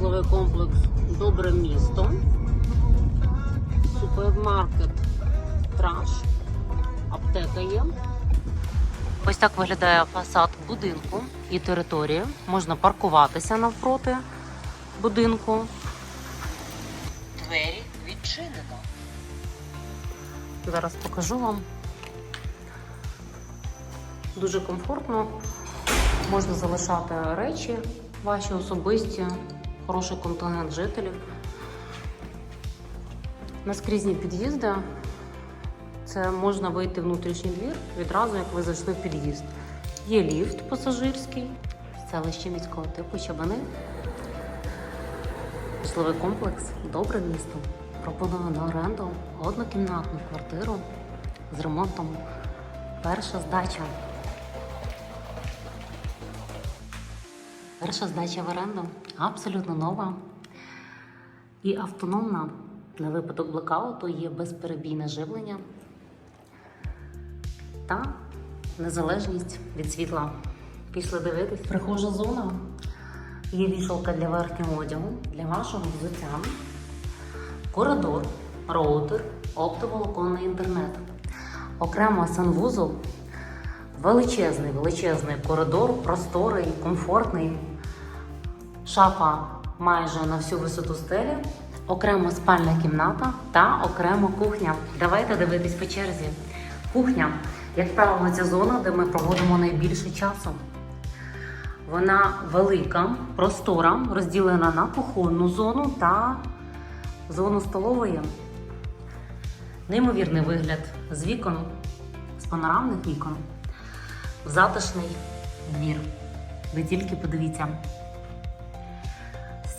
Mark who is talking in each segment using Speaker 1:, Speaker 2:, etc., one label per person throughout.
Speaker 1: Житловий комплекс Добре місто. Супермаркет Траш. Аптека є. Ось так виглядає фасад будинку і території. Можна паркуватися навпроти будинку. Двері відчинено. Зараз покажу вам. Дуже комфортно. Можна залишати речі ваші особисті, хороший контингент жителів. Наскрізні під'їзди. Це можна вийти в внутрішній двір відразу, як ви зайшли в під'їзд. Є ліфт пасажирський, селище міського типу Чабани. Житловий комплекс Добре місто. Пропонує на оренду однокімнатну квартиру з ремонтом. Перша здача. Перша здача в оренду абсолютно нова і автономна. На випадок блекауту є безперебійне живлення та незалежність від світла. Пішли дивитись. Прихожа зона. Є вішалка для верхнього одягу, для вашого взуття, коридор, роутер, оптоволоконний інтернет. Окремо санвузол, величезний, величезний коридор, просторий, комфортний. Шафа майже на всю висоту стелі, окремо спальна кімната та окремо кухня. Давайте дивитись по черзі. Кухня, як правило, це зона, де ми проводимо найбільше часу. Вона велика, простора, розділена на кухонну зону та зону столової. Неймовірний вигляд з вікон, з панорамних вікон, затишний двір. Ви тільки подивіться.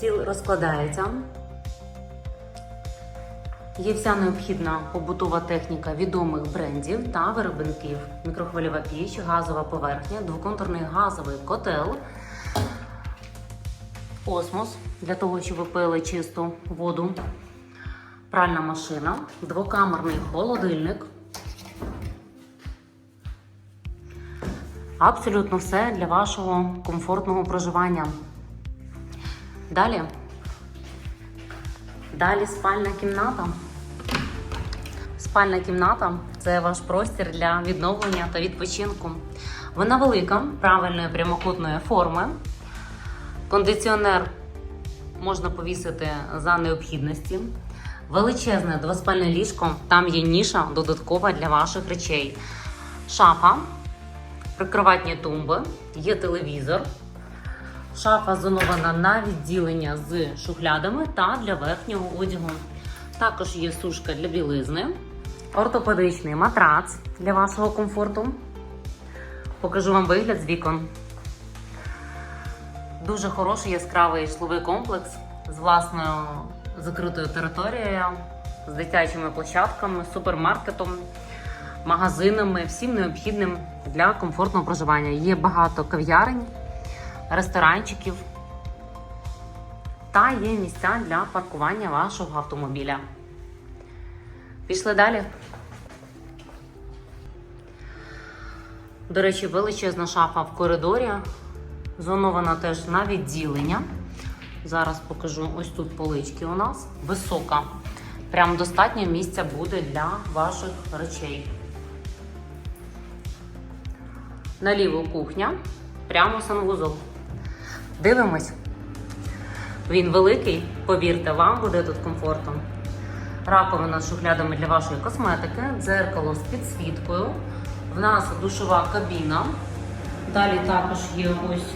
Speaker 1: Стіл розкладається. Є вся необхідна побутова техніка відомих брендів та виробників. Мікрохвильова піч, газова поверхня, двоконтурний газовий котел, осмос для того, щоб ви пили чисту воду, пральна машина, двокамерний холодильник. Абсолютно все для вашого комфортного проживання. Далі. Далі спальна кімната. Спальна кімната це ваш простір для відновлення та відпочинку. Вона велика, правильної прямокутної форми. Кондиціонер можна повісити за необхідності. Величезне двоспальне ліжко, там є ніша додаткова для ваших речей. Шафа, прикроватні тумби, є телевізор. Шафа зонована на відділення з шухлядами та для верхнього одягу. Також є сушка для білизни, ортопедичний матрац для вашого комфорту. Покажу вам вигляд з вікон. Дуже хороший яскравий житловий комплекс з власною закритою територією, з дитячими площадками, супермаркетом, магазинами, всім необхідним для комфортного проживання. Є багато кав'ярень ресторанчиків та є місця для паркування вашого автомобіля. Пішли далі. До речі, величезна шафа в коридорі. Зонована теж на відділення. Зараз покажу ось тут полички у нас. Висока. Прям достатньо місця буде для ваших речей. Наліво кухня, прямо санвузол. Дивимось. Він великий, повірте, вам буде тут комфортно. Раковина з шухлядами для вашої косметики, дзеркало з підсвіткою. В нас душова кабіна. Далі також є ось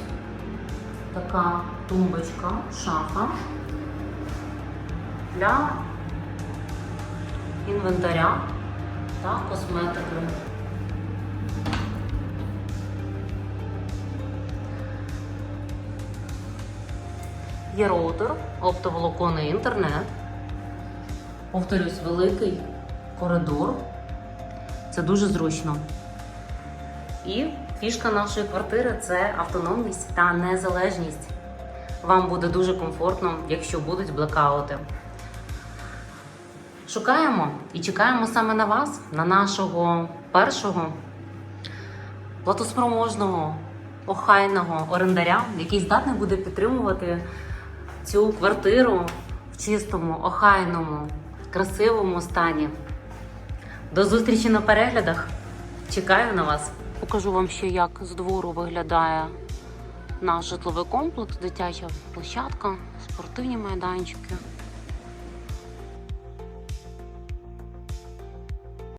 Speaker 1: така тумбочка, шафа для інвентаря та косметики. Є роутер, оптоволоконний інтернет. Повторюсь, великий коридор. Це дуже зручно. І фішка нашої квартири це автономність та незалежність. Вам буде дуже комфортно, якщо будуть блекаути. Шукаємо і чекаємо саме на вас, на нашого першого платоспроможного, охайного орендаря, який здатний буде підтримувати цю квартиру в чистому, охайному, красивому стані. До зустрічі на переглядах. Чекаю на вас. Покажу вам ще, як з двору виглядає наш житловий комплекс, дитяча площадка, спортивні майданчики.